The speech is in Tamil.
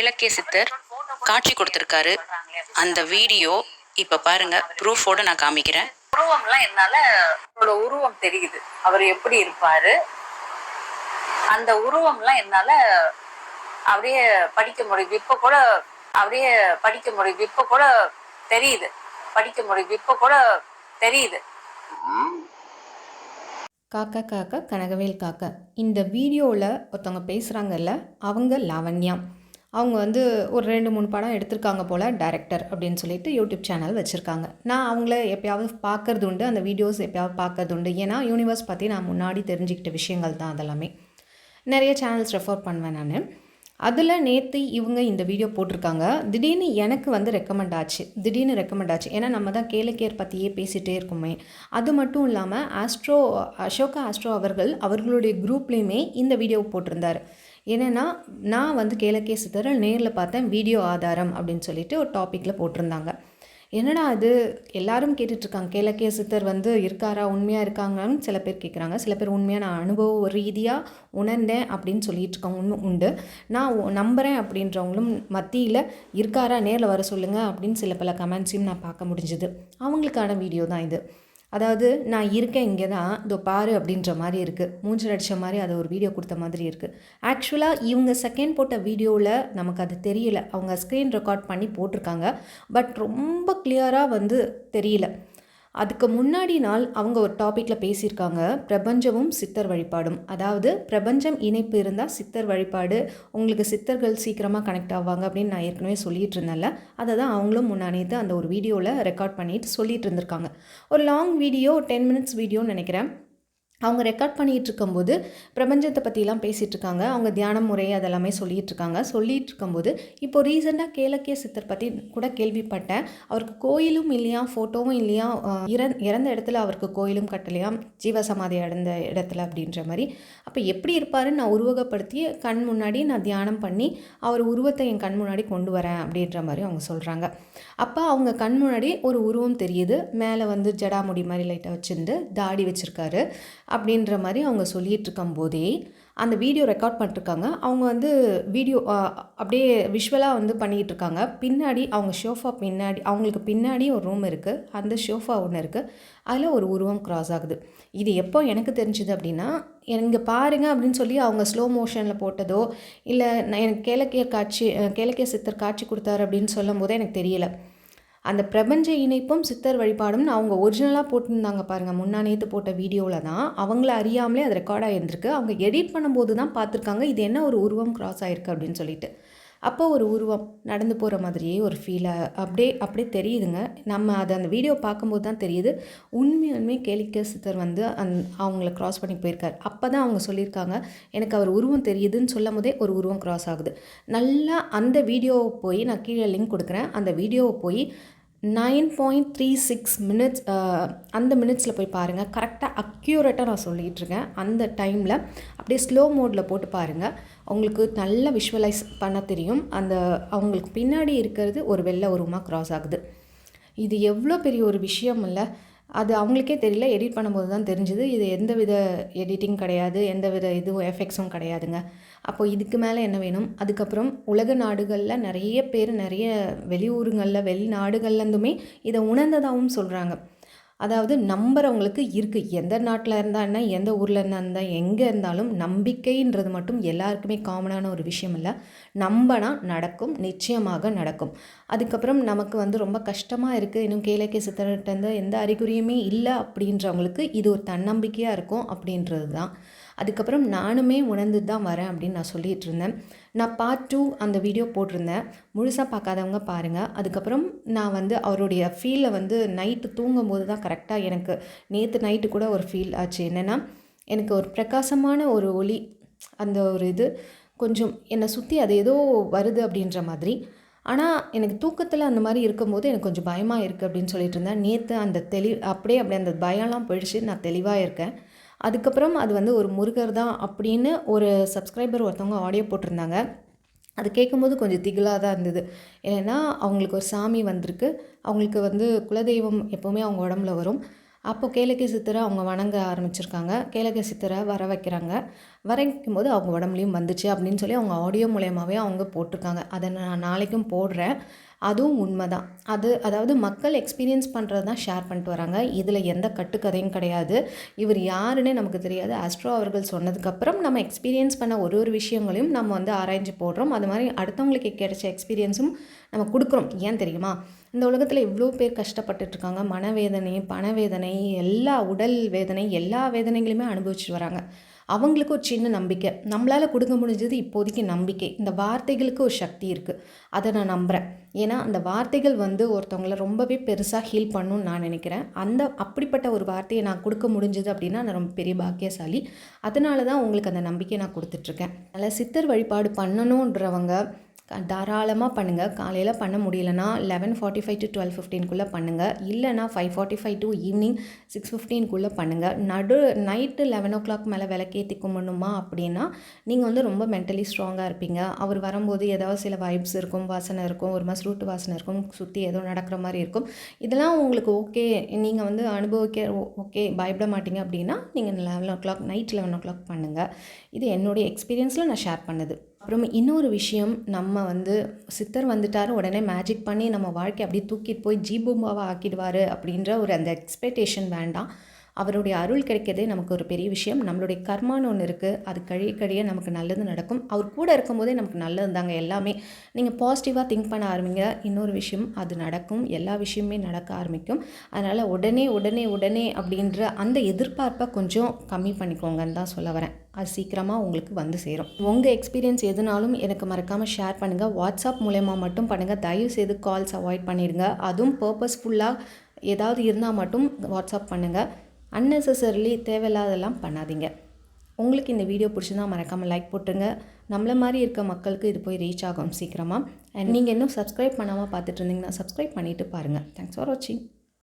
இலக்கிய சித்தர் காட்சி கொடுத்துருக்காரு. அந்த வீடியோ இப்போ பாருங்க ப்ரூஃபோட நான் காமிக்கிறேன். உருவம்லாம் என்னால அவரோட உருவம் தெரியுது. அவர் எப்படி இருப்பாரு? அந்த உருவம்லாம் என்னால அப்படியே படிக்க முடியுது. இப்ப கூட அப்படியே படிக்க முடியுது. இப்ப கூட தெரியுது. படிக்க முடியுது. இப்ப கூட தெரியுது. காக்கா காக்கா கனகவேல் காக்கா. இந்த வீடியோவில் ஒருத்தவங்க பேசுகிறாங்கல்ல அவங்க லாவண்யா. அவங்க வந்து ஒரு ரெண்டு மூணு படம் எடுத்திருக்காங்க போல் டேரக்டர் அப்படின்னு சொல்லிட்டு யூடியூப் சேனல் வச்சுருக்காங்க. நான் அவங்கள எப்பயாவது பார்க்கறது உண்டு அந்த வீடியோஸ் எப்பயாவது பார்க்கறது உண்டு. ஏன்னா யூனிவர்ஸ் பற்றி நான் முன்னாடி தெரிஞ்சுக்கிட்ட விஷயங்கள் தான் அதெல்லாமே. நிறைய சேனல்ஸ் ரெஃபர் பண்ணுவேன் நான். அதில் நேற்று இவங்க இந்த வீடியோ போட்டிருக்காங்க. திடீர்னு எனக்கு வந்து ரெக்கமெண்ட் ஆச்சு. திடீர்னு ரெக்கமெண்ட் ஆச்சு. ஏன்னா நம்ம தான் கேளுக்கேர் பற்றியே பேசிகிட்டே இருக்கோமே. அது மட்டும் இல்லாமல் ஆஸ்ட்ரோ அசோகா ஆஸ்ட்ரோ அவர்கள் அவர்களுடைய குரூப்லேயுமே இந்த வீடியோ போட்டிருந்தார். என்னென்னா நான் வந்து கேலக்கே சித்தரை நேரில் பார்த்தேன் வீடியோ ஆதாரம் அப்படின்னு சொல்லிட்டு ஒரு டாப்பிக்கில் போட்டிருந்தாங்க. என்னடா அது எல்லாரும் கேட்டுட்ருக்காங்க கேலக்கிய சித்தர் வந்து இருக்காரா உண்மையாக இருக்காங்கன்னு சில பேர் கேட்குறாங்க சில பேர் உண்மையாக நான் அனுபவ ரீதியாக உணர்ந்தேன் அப்படின்னு சொல்லிட்டு இருக்கவங்க உண்டு. நான் ஒ- நம்புகிறேன் அப்படின்றவங்களும் மத்தியில் இருக்காரா நேரில் வர சொல்லுங்கள் அப்படின்னு சில பல கமெண்ட்ஸையும் நான் பார்க்க முடிஞ்சுது. அவங்களுக்கான வீடியோ தான் இது. அதாவது நான் இருக்கேன் இங்கே தான் இதோ பாரு அப்படின்ற மாதிரி இருக்குது மூஞ்சல் அடித்த மாதிரி அதை ஒரு வீடியோ கொடுத்த மாதிரி இருக்குது ஆக்சுவலாக இவங்க செகண்ட் போட்ட வீடியோவில் நமக்கு அது தெரியல. அவங்க ஸ்க்ரீன் ரெக்கார்ட் பண்ணி போட்டிருக்காங்க. பட் ரொம்ப கிளியராக வந்து தெரியல. அதுக்கு முன்னாடி நாள் அவங்க ஒரு டாப்பிக்கில் பேசியிருக்காங்க. பிரபஞ்சமும் சித்தர் வழிபாடும். அதாவது பிரபஞ்சம் இணைப்பு இருந்தால் சித்தர் வழிபாடு உங்களுக்கு சித்தர்கள் சீக்கிரமாக கனெக்ட் ஆவாங்க அப்படின்னு நான் ஏற்கனவே சொல்லிட்டு இருந்தேன்ல. அதை தான் அவங்களும் முன்னாடிட்டு அந்த ஒரு வீடியோவில் ரெக்கார்ட் பண்ணிட்டு சொல்லிட்டு இருந்திருக்காங்க. ஒரு லாங் வீடியோ டென் மினிட்ஸ் வீடியோன்னு நினைக்கிறேன். அவங்க ரெக்கார்ட் பண்ணிகிட்டு இருக்கும்போது பிரபஞ்சத்தை பற்றிலாம் பேசிகிட்டு இருக்காங்க அவங்க தியான முறை அதெல்லாமே சொல்லிகிட்டு இருக்காங்க சொல்லிட்டு இருக்கும்போது இப்போ ரீசெண்டாக கேலக்கிய சித்தர் பற்றி கூட கேள்விப்பட்டேன். அவருக்கு கோயிலும் இல்லையா ஃபோட்டோவும் இல்லையா இறந் இறந்த இடத்துல அவருக்கு கோயிலும் கட்டலையாம் ஜீவசமாதி அடைந்த இடத்துல அப்படின்ற மாதிரி. அப்போ எப்படி இருப்பாருன்னு நான் உருவகப்படுத்தி கண் முன்னாடி நான் தியானம் பண்ணி அவர் உருவத்தை என் கண் முன்னாடி கொண்டு வரேன் அப்படின்ற மாதிரி அவங்க சொல்கிறாங்க அப்போ அவங்க கண் முன்னாடி ஒரு உருவம் தெரியுது. மேலே வந்து ஜடாமுடி மாதிரி லைட்டாக வச்சுருந்து தாடி வச்சுருக்காரு. அப்படின்ற மாதிரி அவங்க சொல்லிகிட்டு இருக்கும்போதே அந்த வீடியோ ரெக்கார்ட் பண்ணிட்டுருக்காங்க. அவங்க வந்து வீடியோ அப்படியே விஷுவலாக வந்து பண்ணிகிட்டு இருக்காங்க பின்னாடி அவங்க ஷோஃபா பின்னாடி அவங்களுக்கு பின்னாடி ஒரு ரூம் இருக்குது அந்த ஷோஃபா ஒன்று இருக்குது அதில் ஒரு உருவம் க்ராஸ் ஆகுது. இது எப்போ எனக்கு தெரிஞ்சுது அப்படின்னா இங்கே பாருங்கள் அப்படின்னு சொல்லி அவங்க ஸ்லோ மோஷனில் போட்டதோ இல்லை நான் எனக்கு கேளக்கிய காட்சி கேளக்கிய சித்தர் காட்சி கொடுத்தாரு அப்படின்னு சொல்லும் போதே எனக்கு தெரியல. அந்த பிரபஞ்ச இணைப்பும் சித்தர் வழிபாடும் அவங்க ஒரிஜினலாக போட்டிருந்தாங்க பாருங்கள் முன்னா நேற்று போட்ட வீடியோவில் தான். அவங்கள அறியாமலே அது ரெக்கார்டாக இருந்திருக்கு அவங்க எடிட் பண்ணும்போது தான் பார்த்துருக்காங்க. இது என்ன ஒரு உருவம் கிராஸ் ஆகிருக்கு அப்படின்னு சொல்லிட்டு. அப்போ ஒரு உருவம் நடந்து போகிற மாதிரியே ஒரு ஃபீலை அப்படியே அப்படியே தெரியுதுங்க. நம்ம அதை அந்த வீடியோ பார்க்கும்போது தான் தெரியுது. உண்மையுமே கேளிக்க சித்தர் வந்து அந் அவங்கள க்ராஸ் பண்ணி போயிருக்கார். அப்போ தான் அவங்க சொல்லியிருக்காங்க எனக்கு அவர் உருவம் தெரியுதுன்னு சொல்லும் போதே ஒரு உருவம் க்ராஸ் ஆகுது. நல்லா அந்த வீடியோவை போய் நான் கீழே லிங்க் கொடுக்குறேன். அந்த வீடியோவை போய் nine point three six minutes அந்த மினிட்ஸில் போய் பாருங்கள் கரெக்டாக அக்யூரேட்டாக நான் சொல்லிகிட்டு இருக்கேன். அந்த டைமில் அப்படியே ஸ்லோ மோடில் போட்டு பாருங்கள் உங்களுக்கு நல்லா விஷுவலைஸ் பண்ண தெரியும். அந்த அவங்களுக்கு பின்னாடி இருக்கிறது ஒரு வெள்ளை உருவமாக க்ராஸ் ஆகுது. இது எவ்வளோ பெரிய ஒரு விஷயம் இல்லை. அது அவங்களுக்கே தெரியல எடிட் பண்ணும்போது தான் தெரிஞ்சுது. இது எந்த வித எடிட்டிங் கிடையாது எந்த வித இதுவும் எஃபெக்ட்ஸும் கிடையாதுங்க. அப்போது இதுக்கு மேலே என்ன வேணும்? அதுக்கப்புறம் உலக நாடுகளில் நிறைய பேர் நிறைய வெளியூருங்களில் வெளிநாடுகள்லேருந்துமே இதை உணர்ந்ததாகவும் சொல்கிறாங்க அதாவது நம்புறவங்களுக்கு இருக்குது எந்த நாட்டில் இருந்தால் என்ன எந்த ஊரில் இருந்தால் எங்கே இருந்தாலும் நம்பிக்கைன்றது மட்டும் எல்லாருக்குமே காமனான ஒரு விஷயம் இல்லை. நம்பினா நடக்கும் நிச்சயமாக நடக்கும். அதுக்கப்புறம் நமக்கு வந்து ரொம்ப கஷ்டமாக இருக்குது இன்னும் கேளைக்கே சித்தர்கிட்டேருந்து எந்த அறிகுறியுமே இல்லை அப்படின்றவங்களுக்கு இது ஒரு தன்னம்பிக்கையாக இருக்கும் அப்படின்றது தான் அதுக்கப்புறம் நானுமே உணர்ந்து தான் வரேன் அப்படின்னு நான் சொல்லிகிட்டு இருந்தேன். நான் பார்ட் டூ அந்த வீடியோ போட்டிருந்தேன். முழுசாக பார்க்காதவங்க பாருங்கள் அதுக்கப்புறம் நான் வந்து அவருடைய ஃபீலை வந்து நைட்டு தூங்கும்போது தான் கரெக்டாக எனக்கு நேற்று நைட்டு கூட ஒரு ஃபீல் ஆச்சு. என்னென்னா எனக்கு ஒரு பிரகாசமான ஒரு ஒளி அந்த ஒரு இது கொஞ்சம் என்னை சுற்றி அது ஏதோ வருது அப்படின்ற மாதிரி. ஆனால் எனக்கு தூக்கத்தில் அந்த மாதிரி இருக்கும்போது எனக்கு கொஞ்சம் பயமாக இருக்குது அப்படின்னு சொல்லிட்டு இருந்தேன். நேற்று அந்த தெளி அப்படியே அப்படியே அந்த பயம்லாம் போயிடுச்சு. நான் தெளிவாக இருக்கேன். அதுக்கப்புறம் அது வந்து ஒரு முருகர் தான் அப்படின்னு ஒரு சப்ஸ்கிரைபர் ஒருத்தவங்க ஆடியோ போட்டிருந்தாங்க. அது கேட்கும்போது கொஞ்சம் திகிலாக தான் இருந்தது. ஏன்னா அவங்களுக்கு ஒரு சாமி வந்திருக்கு. அவங்களுக்கு வந்து குலதெய்வம் எப்போவுமே அவங்க உடம்புல வரும். அப்போ கேளக்கி சித்தரை அவங்க வணங்க ஆரம்பிச்சிருக்காங்க. கேளக்கை சித்தரை வர வைக்கிறாங்க. வர வைக்கும்போது அவங்க உடம்புலையும் வந்துச்சு அப்படின்னு சொல்லி அவங்க ஆடியோ மூலயமாவே அவங்க போட்டிருக்காங்க. அதை நான் நாளைக்கும் போடுறேன். அதுவும் உண்மை தான் அது அதாவது மக்கள் எக்ஸ்பீரியன்ஸ் பண்ணுறது தான் ஷேர் பண்ணிட்டு வராங்க. இதில் எந்த கட்டுக்கதையும் கிடையாது. இவர் யாருன்னே நமக்கு தெரியாது. ஆஸ்ட்ரோ அவர்கள் சொன்னதுக்கப்புறம் நம்ம எக்ஸ்பீரியன்ஸ் பண்ண ஒரு ஒரு விஷயங்களையும் நம்ம வந்து ஆராய்ஞ்சு போடுறோம். அது மாதிரி அடுத்தவங்களுக்கு கிடைச்ச எக்ஸ்பீரியன்ஸும் நம்ம கொடுக்குறோம். ஏன் தெரியுமா? இந்த உலகத்தில் இவ்வளோ பேர் கஷ்டப்பட்டுட்டு இருக்காங்க மனவேதனை பணவேதனை எல்லா உடல் வேதனை எல்லா வேதனைகளுமே அனுபவிச்சுட்டு வராங்க. அவங்களுக்கு ஒரு சின்ன நம்பிக்கை. நம்மளால் கொடுக்க முடிஞ்சது இப்போதைக்கு நம்பிக்கை. இந்த வார்த்தைகளுக்கு ஒரு சக்தி இருக்குது அதை நான் நம்புகிறேன் ஏன்னா அந்த வார்த்தைகள் வந்து ஒருத்தவங்கள ரொம்பவே பெருசாக ஹீல் பண்ணணும்னு நான் நினைக்கிறேன். அந்த அப்படிப்பட்ட ஒரு வார்த்தையை நான் கொடுக்க முடிஞ்சது அப்படின்னா நான் ரொம்ப பெரிய பாக்கியசாலி. அதனால தான் உங்களுக்கு அந்த நம்பிக்கையை நான் கொடுத்துட்ருக்கேன். அதில் சித்தர் வழிபாடு பண்ணணுன்றவங்க தாராளமாக பண்ணுங்கள் காலையில் பண்ண முடியலனா eleven forty five to twelve ஃபிஃப்டீன்குள்ளே பண்ணுங்கள் இல்லைனா five forty five to evening six ஃபிஃப்டீன்குள்ளே பண்ணுங்கள் நடு நைட்டு லெவன் ஓ கிளாக் மேலே விளக்கேற்றி கும்பிடணுமா அப்படின்னா நீங்கள் வந்து ரொம்ப மென்டலி ஸ்ட்ராங்காக இருப்பீங்க. அவர் வரும்போது ஏதாவது சில வைப்ஸ் இருக்கும் வாசனை இருக்கும் ஒரு மாதிரி ரூட்டு வாசனை இருக்கும் சுற்றி ஏதோ நடக்கிற மாதிரி இருக்கும். இதெல்லாம் உங்களுக்கு ஓகே நீங்கள் வந்து அனுபவிக்க ஓகே பயப்பட மாட்டீங்க அப்படின்னா நீங்கள் eleven o'clock night eleven o'clock பண்ணுங்கள் இது என்னுடைய எக்ஸ்பீரியன்ஸில் நான் ஷேர் பண்ணது. அப்புறம் இன்னொரு விஷயம் நம்ம வந்து சித்தர் வந்துட்டார் உடனே மேஜிக் பண்ணி நம்ம வாழ்க்கை அப்படியே தூக்கிட்டு போய் ஜீபூமாவாக ஆக்கிடுவார் அப்படின்ற ஒரு அந்த எக்ஸ்பெக்டேஷன் வேண்டாம். அவருடைய அருள் கிடைக்கிறதே நமக்கு ஒரு பெரிய விஷயம். நம்மளுடைய கர்மான்னு ஒன்று இருக்குது அது கழிய கழிய நமக்கு நல்லது நடக்கும். அவர் கூட இருக்கும்போதே நமக்கு நல்லது தாங்க எல்லாமே. நீங்கள் பாசிட்டிவாக திங்க் பண்ண ஆரம்பிங்க. இன்னொரு விஷயம் அது நடக்கும். எல்லா விஷயமே நடக்க ஆரம்பிக்கும். அதனால் உடனே உடனே உடனே அப்படின்ற அந்த எதிர்பார்ப்பை கொஞ்சம் கம்மி பண்ணிக்கோங்கன்னு தான் சொல்ல வரேன். அது சீக்கிரமாக உங்களுக்கு வந்து சேரும். உங்கள் எக்ஸ்பீரியன்ஸ் எதுனாலும் எனக்கு மறக்காமல் ஷேர் பண்ணுங்கள் வாட்ஸ்அப் மூலயமா மட்டும் பண்ணுங்கள் தயவு செய்து கால்ஸ் அவாய்ட் பண்ணிடுங்க. அதுவும் பர்பஸ்ஃபுல்லாக ஏதாவது இருந்தால் மட்டும் வாட்ஸ்அப் பண்ணுங்கள் அன்னெசசரிலி தேவையில்லாதெல்லாம் பண்ணாதீங்க. உங்களுக்கு இந்த வீடியோ பிடிச்சிருந்தா மறக்காமல் லைக் போட்டுருங்க. நம்மளை மாதிரி இருக்க மக்களுக்கு இது போய் ரீச் ஆகும் சீக்கிரமாக அண்ட் நீங்கள் இன்னும் சப்ஸ்கிரைப் பண்ணாமல் பார்த்துட்டு இருந்தீங்கன்னா சப்ஸ்கிரைப் பண்ணிவிட்டு பாருங்கள் தேங்க்ஸ் ஃபார் வாட்சிங்